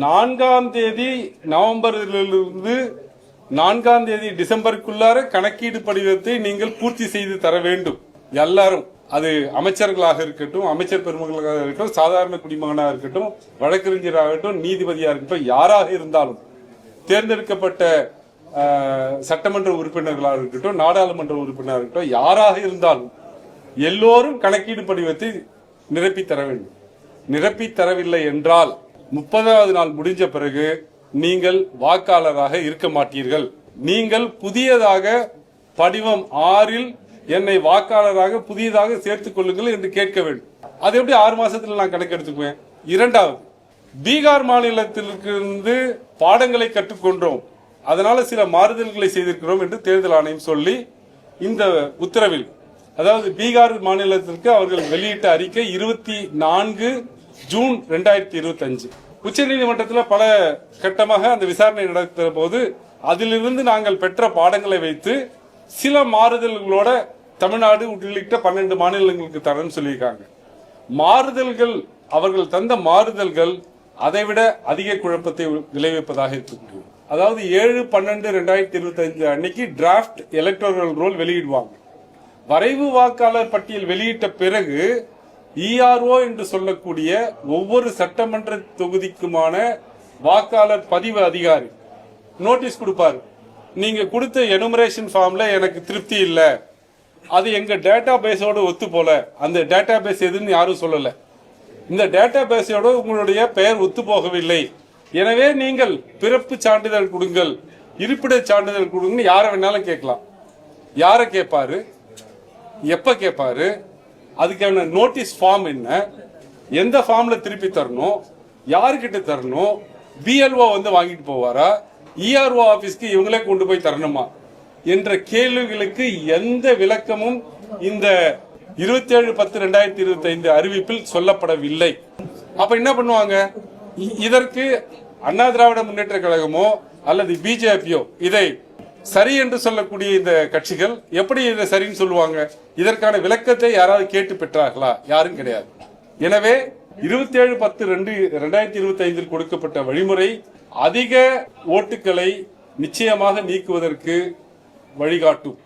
நான்காம் தேதி நவம்பரிலிருந்து நான்காம் தேதி டிசம்பருக்குள்ளார கணக்கீடு படிவத்தை நீங்கள் பூர்த்தி செய்து தர வேண்டும். எல்லாரும். அது அமைச்சர்களாக இருக்கட்டும் அமைச்சர் பெருமக்களாக இருக்கட்டும் சாதாரண குடிமகனாக இருக்கட்டும் வழக்கறிஞராகட்டும் நீதிபதியாக இருக்கட்டும் யாராக இருந்தாலும் தேர்ந்தெடுக்கப்பட்ட சட்டமன்ற உறுப்பினர்களாக இருக்கட்டும் நாடாளுமன்ற உறுப்பினராக இருக்கட்டும் யாராக இருந்தாலும் எல்லோரும் கணக்கீடு படிவத்தை நிரப்பி தர வேண்டும். நிரப்பி தரவில்லை என்றால் முப்பதாவது நாள் முடிஞ்ச பிறகு நீங்கள் வாக்காளராக இருக்க மாட்டீர்கள். நீங்கள் புதியதாக படிவம் ஆறில் என்னை வாக்காளராக புதியதாக சேர்த்துக் கொள்ளுங்கள் என்று கேட்க வேண்டும். அது எப்படி ஆறு மாசத்துல நான் கணக்கு எடுத்துக்குவேன்? இரண்டாவது பீகார் மாநிலத்திலிருந்து பாடங்களை கற்றுக்கொண்டோம். அதனால சில மாறுதல்களை செய்திருக்கிறோம் என்று தேர்தல் ஆணையம் சொல்லி இந்த உத்தரவில் அதாவது பீகார் மாநிலத்திற்கு அவர்கள் வெளியிட்ட அறிக்கை இருபத்தி நான்கு ஜூன் ரெண்டாயிரத்தி இருபத்தஞ்சு. உச்சநீதிமன்றத்தில் பல கட்டமாக அந்த விசாரணை நடத்துகிற போது அதிலிருந்து நாங்கள் பெற்ற பாடங்களை வைத்து சில மாறுதல்களோட தமிழ்நாடு உள்ளிட்ட பன்னெண்டு மாநிலங்களுக்கு தரேன்னு சொல்லியிருக்காங்க. மாறுதல்கள் அவர்கள் தந்த மாறுதல்கள் அதைவிட அதிக குழப்பத்தை விளைவிப்பதாக இருக்கக்கூடியது அதாவது ஏழு பன்னெண்டு ரெண்டாயிரத்தி இருபத்தஞ்சு அன்னைக்கு டிராஃப்ட் எலக்டோரல் ரோல் வெளியிடுவாங்க. வரைவு வாக்காளர் பட்டியல் வெளியிட்ட பிறகு இஆர்ஓ என்று சொல்லக்கூடிய ஒவ்வொரு சட்டமன்ற தொகுதிக்குமான வாக்காளர் பதிவு அதிகாரி நோட்டீஸ் கொடுப்பாரு. நீங்க கொடுத்த எனுமரேஷன் ஃபார்ம்ல எனக்கு திருப்தி இல்லை. அது எங்க டேட்டா பேஸோட ஒத்து போல. அந்த டேட்டா பேஸ் எதுன்னு யாரும் சொல்லல. இந்த டேட்டா பேஸோட உங்களுடைய பெயர் ஒத்து போகவில்லை. எனவே நீங்கள் பிறப்பு சான்றிதழ் கொடுங்கள். இருப்பிட சான்றிதழ் கொடுங்கன்னு யாரை வேணாலும் கேட்கலாம். யாரை கேட்பாரு? எப்ப கேட்பாரு? அதுக்கான நோட்டீஸ் ஃபார்ம் என்ன? எந்த ஃபார்மில் திருப்பி தரணும்? யாருக்கிட்ட தரணும்? பிஎல்ஓ வந்து வாங்கிட்டு போவாரா? இஆர்ஓ ஆஃபீஸ்க்கு இவங்களே கொண்டு போய் தரணுமா? என்ற கேள்விகளுக்கு எந்த விளக்கமும் இந்த இருபத்தி ஏழு பத்து ரெண்டாயிரத்தி இருபத்தி ஐந்து அறிவிப்பில் சொல்லப்படவில்லை. அப்ப என்ன பண்ணுவாங்க? இ- இதற்கு அண்ணா திராவிட முன்னேற்ற கழகமோ அல்லது பிஜேபியோ இதை சரி என்று சொல்லக்கூடிய இந்த கட்சிகள் எப்படி இதை சரின்னு சொல்லுவாங்க? இதற்கான விளக்கத்தை யாராவது கேட்டு பெற்றார்களா? யாரும் கிடையாது. எனவே இருபத்தி ஏழு பத்து ரெண்டு ரெண்டாயிரத்தி இருபத்தி ஐந்தில் கொடுக்கப்பட்ட வழிமுறை அதிக ஓட்டுகளை நிச்சயமாக நீக்குவதற்கு வழிகாட்டும்.